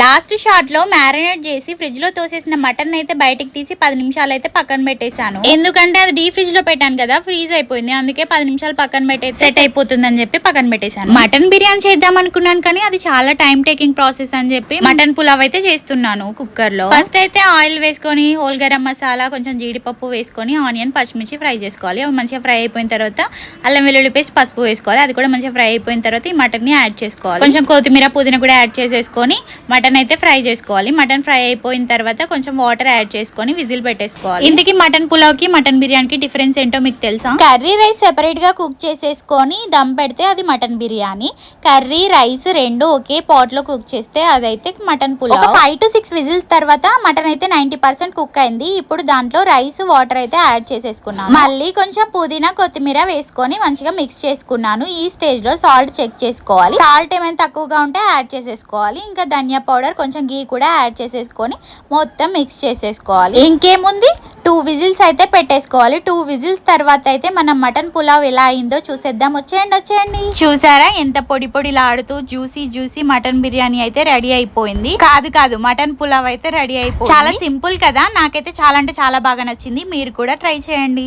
Last షాట్లో marinate చేసి ఫ్రిడ్జ్లో తోసేసిన మటన్ అయితే బయటికి తీసి పది నిమిషాలు అయితే పక్కన పెట్టేశాను. ఎందుకంటే అది డీ ఫ్రిడ్జ్లో పెట్టాను కదా ఫ్రీజ్ అయిపోయింది. అందుకే పది నిమిషాలు పక్కన పెట్టే సెట్ అయిపోతుంది అని చెప్పి పక్కన పెట్టేశాను. మటన్ బిర్యానీ చేద్దాం అనుకున్నాను కానీ అది చాలా టైం టేకింగ్ ప్రాసెస్ అని చెప్పి మటన్ పులావ్ అయితే చేస్తున్నాను కుక్కర్లో ఫస్ట్ అయితే ఆయిల్ వేసుకొని హోల్ గరం మసాలా కొంచెం జీడిపప్పు వేసుకొని ఆనియన్ పచ్చిమిర్చి ఫ్రై చేసుకోవాలి. అవి మంచిగా ఫ్రై అయిపోయిన తర్వాత అల్లం వెల్లుల్లి పేస్ట్ పసుపు వేసుకోవాలి. అది కూడా మంచిగా ఫ్రై అయిపోయిన తర్వాత ఈ మటన్ని యాడ్ చేసుకోవాలి. కొంచెం కొత్తిమీర పుదీనా కూడా యాడ్ చేసేసుకొని మటన్ అయితే ఫ్రై చేసుకోవాలి. మటన్ ఫ్రై అయిపోయిన తర్వాత కొంచెం వాటర్ యాడ్ చేసుకొని విజిల్ పెట్టేసుకోవాలి. ఇందుకి మటన్ పులావ్కి మటన్ బిర్యానీకి డిఫరెన్స్ ఏంటో మీకు తెలుసా? కర్రీ రైస్ సెపరేట్గా కుక్ చేసేసుకొని దమ్ పెడితే అది మటన్ బిర్యానీ. కర్రీ రైస్ రెండు ఒకే పాట్లో కుక్ చేస్తే అదైతే mutton pulao. Five to six whistles తర్వాత మటన్ అయితే నైన్టీ పర్సెంట్ కుక్ అయింది. ఇప్పుడు దాంట్లో రైస్ వాటర్ అయితే యాడ్ చేసేసుకున్నాను. మళ్ళీ కొంచెం పుదీనా కొత్తిమీర వేసుకొని మంచిగా మిక్స్ చేసుకున్నాను. ఈ స్టేజ్లో సాల్ట్ చెక్ చేసుకోవాలి. సాల్ట్ ఏమైనా తక్కువగా ఉంటే యాడ్ చేసేసుకోవాలి. ఇంకా ధనియా పౌడర్ కొంచెం గీ కూడా యాడ్ చేసేసుకొని మొత్తం మిక్స్ చేసేసుకోవాలి. ఇంకేముంది? టూ విజిల్స్ అయితే పెట్టేసుకోవాలి. టూ విజిల్స్ తర్వాత అయితే మనం మటన్ పులావ్ ఎలా అయిందో చూసేద్దాం. వచ్చేయండి వచ్చేయండి. చూసారా? ఎంత పొడి పొడిలాడుతూ జ్యూసీ జ్యూసీ మటన్ బిర్యానీ అయితే రెడీ అయిపోయింది. కాదు కాదు మటన్ పులావ్ అయితే రెడీ అయిపోయింది. చాలా సింపుల్ కదా? నాకైతే చాలా అంటే చాలా బాగా నచ్చింది. మీరు కూడా ట్రై చేయండి.